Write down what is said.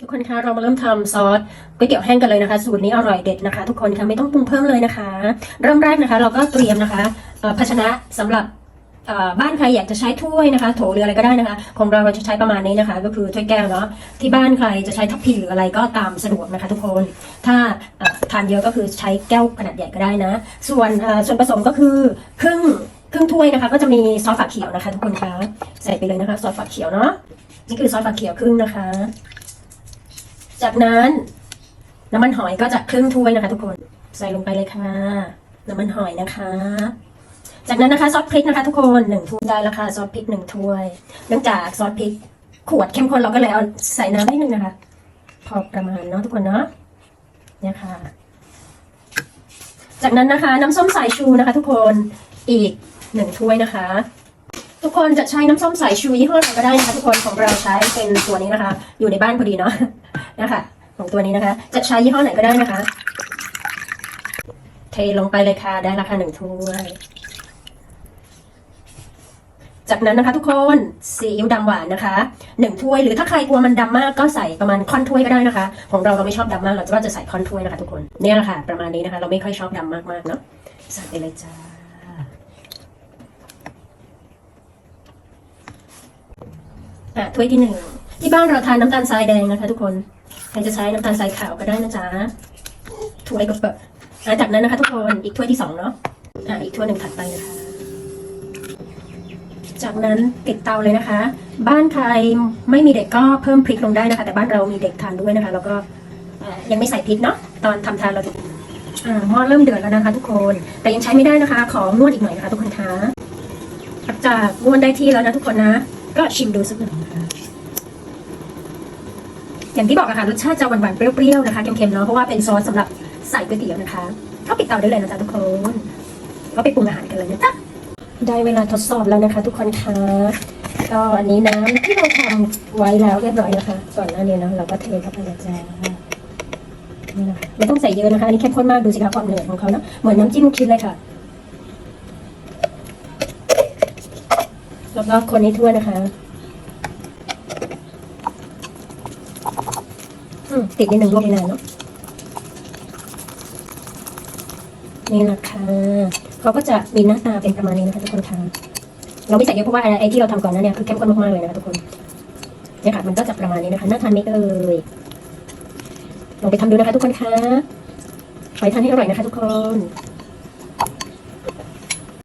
ทุกคนคะเรามาเริ่มทำซอสก๋วยเตี๋ยวแห้งกันเลยนะคะ สูตรนี้อร่อยเด็ดนะคะ ทุกคนคะไม่ต้องปรุงเพิ่มเลยนะคะ เริ่มแรกนะคะ เราก็เตรียมนะคะภาชนะสำหรับบ้านใครอยากจะใช้ถ้วยนะคะ โถหรืออะไรก็ได้นะคะ ของเราเราจะใช้ประมาณนี้นะคะ ก็คือถ้วยแก้วเนาะที่บ้านใครจะใช้ทัพพีหรืออะไรก็ตามสะดวกนะคะ ทุกคนถ้าทานเยอะก็คือใช้แก้วขนาดใหญ่ก็ได้นะ ส่วนส่วนผสมก็คือครึ่งครึ่งถ้วยนะคะ ก็จะมีซอสฝักเขียวนะคะ ทุกคนคะใส่ไปเลยนะคะซอสฝักเขียวเนาะนี่คือซอสฝักเขียวครึ่งนะคะ จากนั้นน้ำมันหอยก็จะครึ่งถ้วยนะคะ ทุกคนใส่ลงไปเลยค่ะน้ำมันหอยนะคะ จากนั้นนะคะซอสพริกนะคะ ทุกคนหนึ่งถ้วยได้แล้วค่ะซอสพริกหนึ่งถ้วย เนื่องจากซอสพริกขวดเข้มข้นเราก็เลยเอาใส่น้ำนิดนึงนะคะ พอประมาณเนาะทุกคนเนาะเนี่ยค่ะ จากนั้นนะคะ น้ำส้มสายชูนะคะ ทุกคนอีกหนึ่งถ้วยนะคะ ทุกคนจะใช้น้ำส้มสายชูยี่ห้ออะไหนก็ได้นะคะทุกคนของเราใช้เป็นตัวนี้นะคะ อยู่ในบ้านพอดีเนาะ นะคะของตัวนี้นะคะ จะใช้ยี่ห้อไหนก็ได้นะคะ เทลงไปเลยค่ะได้ราคาหนึ่งถ้วย จากนั้นนะคะทุกคนซีอิ๊วดำหวานนะคะหนึ่งถ้วยหรือถ้าใครกลัวมันดำมากก็ใส่ประมาณค่อนถ้วยก็ได้นะคะ ของเราเราไม่ชอบดำมากเราจะก็จะใส่ค่อนถ้วยนะคะทุกคนเนี่ยแหละค่ะ ประมาณนี้นะคะ เราไม่ค่อยชอบดำมากๆเนาะใส่ไปเลยจ้าอะถ้วยที่หนึ่งที่บ้านเราทานน้ำตาลทรายแดงนะคะทุกคน ครจะใช้น้ำตาลทรายขาวก็ได้นะจ๊ะถ้วยก็เปิดอะจากนั้นนะคะทุกคนอีกถ้วยที่สองเนาะอะอีกถ้วยหนึ่งถัดไปนะคะ จากนั้นปิดเตาเลยนะคะ บ้านใครไม่มีเด็กก็เพิ่มพริกลงได้นะคะ แต่บ้านเรามีเด็กทานด้วยนะคะ แล้วก็ยังไม่ใส่พริกเนาะตอนทำทานเราอ่าหม้อเริ่มเดือดแล้วนะคะ ทุกคน แต่ยังใช้ไม่ได้นะคะ ของนวดอีกหน่อยนะคะ ทุกคนคะหลังจากนวดได้ที่แล้วนะทุกคนนะ ก็ชิมดูสักหน่อยนะคะ อย่างที่บอกอะคะรสชาติจะหวานๆเปรี้ยวๆนะคะเค็มๆเนาะเพราะว่าเป็นซอสสำหรับใส่ก๋วยเตี๋ยวนะคะก็ปิดเตาได้เลยนะจ๊ะทุกคนก็ไปปรุงอาหารกันเลยนะจ๊ะได้เวลาทดสอบแล้วนะคะ ทุกคนคะก็อันนี้น้ำที่เราทำไว้แล้วเรียบร้อยนะคะก่อนหน้านี้เนาะเราก็เทเข้าไปเลยจ้านี่นะคะไม่ต้องใส่เยอะนะคะอันนี้เข้มข้นมากดูสิคะความเหนืดของเขาเนาะเหมือนน้ำจิ้มลูกชิ้นเลยค่ะแล้วก็คนให้ทั่วนะคะ อืม ติดนิดหนึ่งรูปนิดหนึ่งเนาะนี่แหละค่ะเขาก็จะมีหน้าตาเป็นประมาณนี้นะคะทุกคนค่ะเราไม่ใส่เยอะเพราะว่าไอ้ที่เราทำก่อนนั้นเนี่ยคือเข้มข้นมากๆเลยนะคะทุกคนเนี่ยค่ะมันก็จะประมาณนี้นะคะน่าทานไหมเอ่ยลองไปทำดูนะคะทุกคนค่ะไปทานให้อร่อยนะคะทุกคน